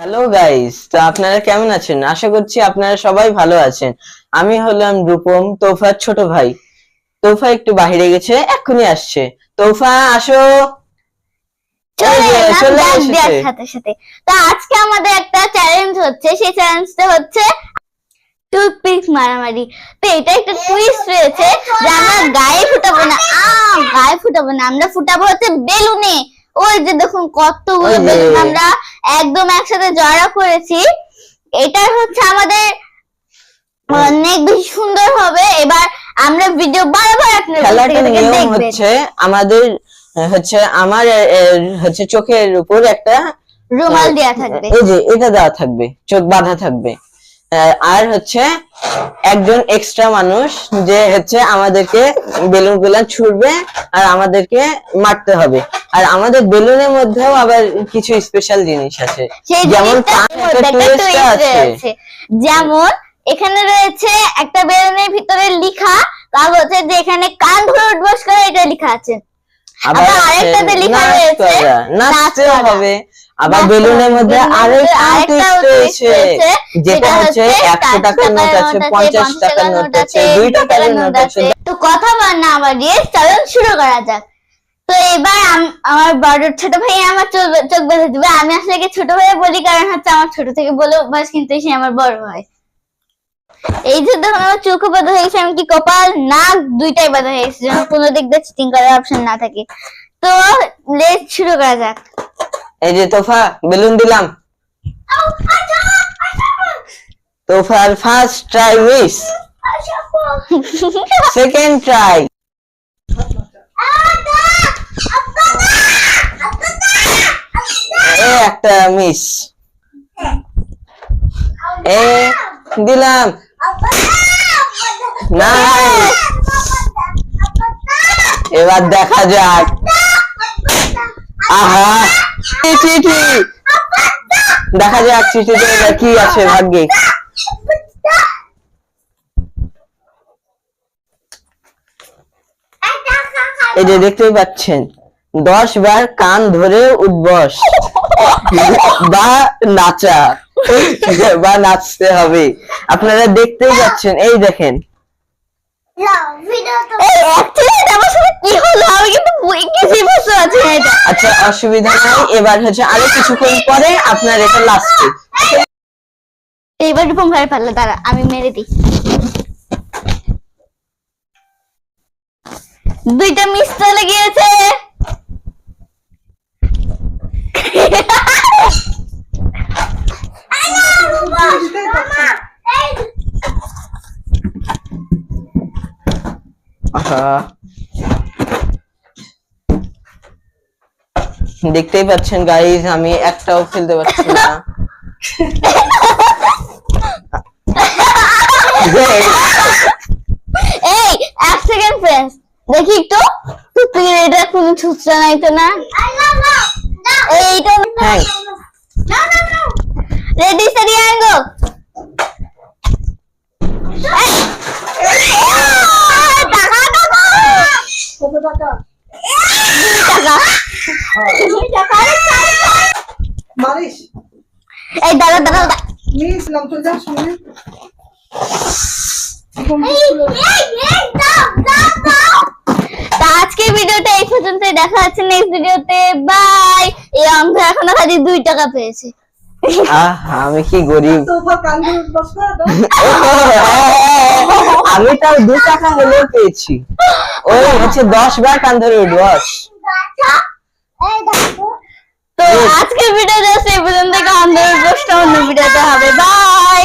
Hello guys তো আপনারা কেমন আছেন? আশা করছি আপনারা সবাই ভালো আছেন। আমি হলাম রূপম তোফার ছোট ভাই। তোফা একটু বাইরে গেছে এক্ষুনি আসছে। তোফা আসো। সাথে সাথে। তো আজকে আমাদের একটা চ্যালেঞ্জ হচ্ছে সেই চ্যালেঞ্জটা হচ্ছে টুথপিক মারামারি। তো এটা একটা টুইস্ট রয়েছে যে আমরা গায়ে ফুটাবো না। গায়ে ফুটাবো না। আমরা ফুটাবো হচ্ছে বেলুনে। ওই যে দেখুন কতগুলো বেলুন আমরা একদম একসাথে জড়ো করেছি। এটা হচ্ছে আমাদের অনেক বেশি সুন্দর হবে। এবার আমরা ভিডিও বারবার নিয়ম হচ্ছে আমাদের হচ্ছে আমার হচ্ছে চোখের উপর একটা রুমাল দেওয়া থাকবে। এই যে এটা দেওয়া থাকবে চোখ বাঁধা থাকবে। আর হচ্ছে একজন এক্সট্রা মানুষ যে হচ্ছে আমাদেরকে বেলুনগুলা ছুড়বে আর আমাদেরকে মারতে হবে। আর আমাদের বেলুনের মধ্যেও আবার কিছু স্পেশাল জিনিস আছে। যেমন আছে। যেমন এখানে রয়েছে একটা বেলুনের ভিতরে লিখা কাগজে যে এখানে কান ধরে উঠবস করে এটা লেখা আছে। আবার আবার আরেকটাতে লেখা রয়েছে। হবে। আবার বেলুনের মধ্যে আরেকটা রয়েছে যেটা হচ্ছে একশো টাকার নোট আছে পঞ্চাশ টাকার নোট আছে টাকার নোট আছে। তো কথা বল না বাড়িয়ে চলুন শুরু করা যাক। তো এবার আমার বড় ছোট ভাই আমার চোখ বেঁধে দিবে। আমি আসলে ছোট ভাই বলি কারণ হচ্ছে আমার ছোট থেকে বলে অভ্যাস কিন্তু সে আমার বড় ভাই এই যে দেখুন আমার চোখও বাঁধা হয়েছে এমনকি কপাল নাক দুইটাই বাঁধা হয়েছে যেন কোনো দিক দিয়ে চিটিং করার অপশন না থাকে। তো লেট শুরু করা যাক। এই যে তোফা বেলুন দিলাম। তোফার first try miss second try একটা মিস এ, দিলাম। নাই এবার দেখা যাক। আহা। চিঠি দেখা যাক চিঠিতে কি আছে ভাগ্যে। এই যে দেখতেই পাচ্ছেন। দশ বার কান ধরে উঠবস। বা নাচা। বা নাচতে হবে। আপনারা দেখতেই পাচ্ছেন এই দেখেন। আচ্ছা অসুবিধা নাই। এবার হচ্ছে আরও কিছুক্ষণ পরে আপনার এটা লাস্টে এইবার রূপম ভাই পারলে দাঁড়া আমি মেরে দিই। দুইটা মিস চলে গিয়েছে দেখতেই পাচ্ছেন গাইজ আমি একটাও ফেলতে পারছি না। এই এক সেকেন্ড ফ্রেন্ডস দেখি একটু। তুই এটা কোনো ছুচরা নাই তো না? এইটা রেডি স্টাডি টাকা টাকা কত টাকা। টাকা। মারিস। এই দাঁড়া দাঁড়া দাঁড়া তো যা শুনে। তা আজকের ভিডিওটা এই পর্যন্তই। দেখা হচ্ছে নেক্সট ভিডিওতে। বাই এই অন্ধ এখনও খালি দুই টাকা পেয়েছে। আমি কি গরিব। আমি তাও দু টাকা হলেও পেয়েছি। ওই হচ্ছে দশ বার কান ধরে উঠবস তো আজকের ভিডিও জাস্ট এই পর্যন্ত ধরে প্রশ্ন অন্য ভিডিওতে হবে। বাই